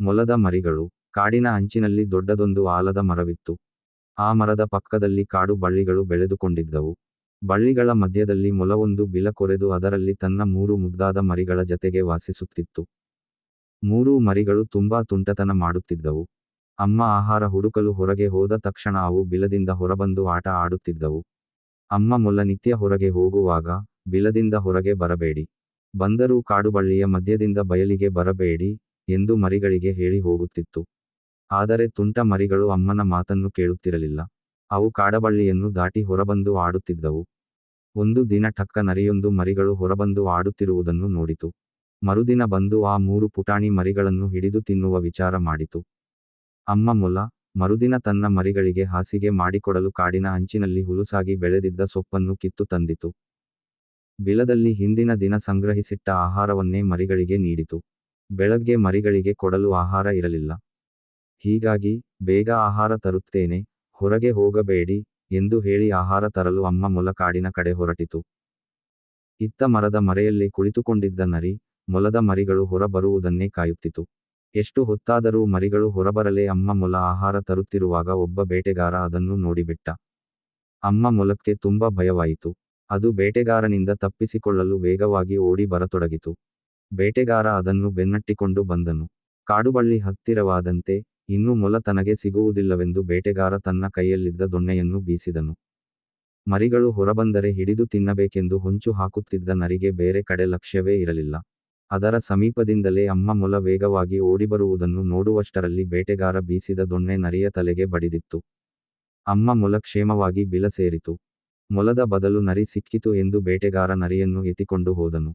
ಮೊಲದ ಮರಿಗಳು ಕಾಡಿನ ಅಂಚಿನಲ್ಲಿ ದೊಡ್ಡದೊಂದು ಆಲದ ಮರವಿತ್ತು. ಆ ಮರದ ಪಕ್ಕದಲ್ಲಿ ಕಾಡು ಬಳ್ಳಿಗಳು ಬೆಳೆದುಕೊಂಡಿದ್ದವು. ಬಳ್ಳಿಗಳ ಮಧ್ಯದಲ್ಲಿ ಮೊಲವೊಂದು ಬಿಲ ಕೊರೆದು ಅದರಲ್ಲಿ ತನ್ನ ಮೂರು ಮುದ್ದಾದ ಮರಿಗಳ ಜತೆಗೆ ವಾಸಿಸುತ್ತಿತ್ತು. ಮೂರೂ ಮರಿಗಳು ತುಂಬಾ ತುಂಟತನ ಮಾಡುತ್ತಿದ್ದವು. ಅಮ್ಮ ಆಹಾರ ಹುಡುಕಲು ಹೊರಗೆ ಹೋದ ತಕ್ಷಣ ಅವು ಬಿಲದಿಂದ ಹೊರಬಂದು ಆಟ ಆಡುತ್ತಿದ್ದವು. ಅಮ್ಮ ಮೊಲ ನಿತ್ಯ ಹೊರಗೆ ಹೋಗುವಾಗ ಬಿಲದಿಂದ ಹೊರಗೆ ಬರಬೇಡಿ. ಬಂದರೂ ಕಾಡುಬಳ್ಳಿಯ ಮಧ್ಯದಿಂದ ಬಯಲಿಗೆ ಬರಬೇಡಿ. ಎಂದು ಮರಿಗಳಿಗೆ ಹೇಳಿ ಹೋಗುತ್ತಿತ್ತು. ಆದರೆ ತುಂಟ ಮರಿಗಳು ಅಮ್ಮನ ಮಾತನ್ನು ಕೇಳುತ್ತಿರಲಿಲ್ಲ. ಅವು ಕಾಡಬಳ್ಳಿಯನ್ನು ದಾಟಿ ಹೊರಬಂದು ಆಡುತ್ತಿದ್ದವು. ಒಂದು ದಿನ ಠಕ್ಕ ನರಿಯೊಂದು ಮರಿಗಳು ಹೊರಬಂದು ಆಡುತ್ತಿರುವುದನ್ನು ನೋಡಿತು. ಮರುದಿನ ಬಂದು ಆ ಮೂರು ಪುಟಾಣಿ ಮರಿಗಳನ್ನು ಹಿಡಿದು ತಿನ್ನುವ ವಿಚಾರ ಮಾಡಿತು. ಅಮ್ಮ ಮೊಲ, ಮರುದಿನ ತನ್ನ ಮರಿಗಳಿಗೆ ಹಾಸಿಗೆ ಮಾಡಿಕೊಡಲು ಕಾಡಿನ ಅಂಚಿನಲ್ಲಿ ಹುಲುಸಾಗಿ ಬೆಳೆದಿದ್ದ ಸೊಪ್ಪನ್ನು ಕಿತ್ತು ತಂದಿತು. ಬಿಲದಲ್ಲಿ ಹಿಂದಿನ ದಿನ ಸಂಗ್ರಹಿಸಿಟ್ಟ ಆಹಾರವನ್ನೇ ಮರಿಗಳಿಗೆ ನೀಡಿತು. ಬೆಳಗ್ಗೆ ಮರಿಗಳಿಗೆ ಕೊಡಲು ಆಹಾರ ಇರಲಿಲ್ಲ. ಹೀಗಾಗಿ, ಬೇಗ ಆಹಾರ ತರುತ್ತೇನೆ, ಹೊರಗೆ ಹೋಗಬೇಡಿ, ಎಂದು ಹೇಳಿ ಆಹಾರ ತರಲು ಅಮ್ಮ ಮೊಲ ಕಾಡಿನ ಕಡೆ ಹೊರಟಿತು. ಇತ್ತ ಮರದ ಮರೆಯಲ್ಲಿ ಕುಳಿತುಕೊಂಡಿದ್ದ ನರಿ, ಮೊಲದ ಮರಿಗಳು ಹೊರಬರುವುದನ್ನೇ ಕಾಯುತ್ತಿತು. ಎಷ್ಟು ಹೊತ್ತಾದರೂ ಮರಿಗಳು ಹೊರಬರಲೇ ಅಮ್ಮ ಮೊಲ ಆಹಾರ ತರುತ್ತಿರುವಾಗ ಒಬ್ಬ ಬೇಟೆಗಾರ ಅದನ್ನು ನೋಡಿಬಿಟ್ಟ. ಅಮ್ಮ ಮೊಲಕ್ಕೆ ತುಂಬಾ ಭಯವಾಯಿತು. ಅದು ಬೇಟೆಗಾರನಿಂದ ತಪ್ಪಿಸಿಕೊಳ್ಳಲು ವೇಗವಾಗಿ ಓಡಿ ಬರತೊಡಗಿತು. ಬೇಟೆಗಾರ ಅದನ್ನು ಬೆನ್ನಟ್ಟಿಕೊಂಡು ಬಂದನು. ಕಾಡುಬಳ್ಳಿ ಹತ್ತಿರವಾದಂತೆ ಇನ್ನು ಮೊಲ ತನಗೆ ಸಿಗುವುದಿಲ್ಲವೆಂದು ಬೇಟೆಗಾರ ತನ್ನ ಕೈಯಲ್ಲಿದ್ದ ದೊಣ್ಣೆಯನ್ನು ಬೀಸಿದನು. ಮರಿಗಳು ಹೊರಬಂದರೆ ಹಿಡಿದು ತಿನ್ನಬೇಕೆಂದು ಹೊಂಚು ಹಾಕುತ್ತಿದ್ದ ನರಿಗೆ ಬೇರೆ ಕಡೆ ಲಕ್ಷ್ಯವೇ ಇರಲಿಲ್ಲ. ಅದರ ಸಮೀಪದಿಂದಲೇ ಅಮ್ಮ ಮೊಲ ವೇಗವಾಗಿ ಓಡಿಬರುವುದನ್ನು ನೋಡುವಷ್ಟರಲ್ಲಿ ಬೇಟೆಗಾರ ಬೀಸಿದ ದೊಣ್ಣೆ ನರಿಯ ತಲೆಗೆ ಬಡಿದಿತ್ತು. ಅಮ್ಮ ಮೊಲ ಕ್ಷೇಮವಾಗಿ ಬಿಲ ಸೇರಿತು. ಮೊಲದ ಬದಲು ನರಿ ಸಿಕ್ಕಿತು ಎಂದು ಬೇಟೆಗಾರ ನರಿಯನ್ನು ಎತ್ತಿಕೊಂಡು ಹೋದನು.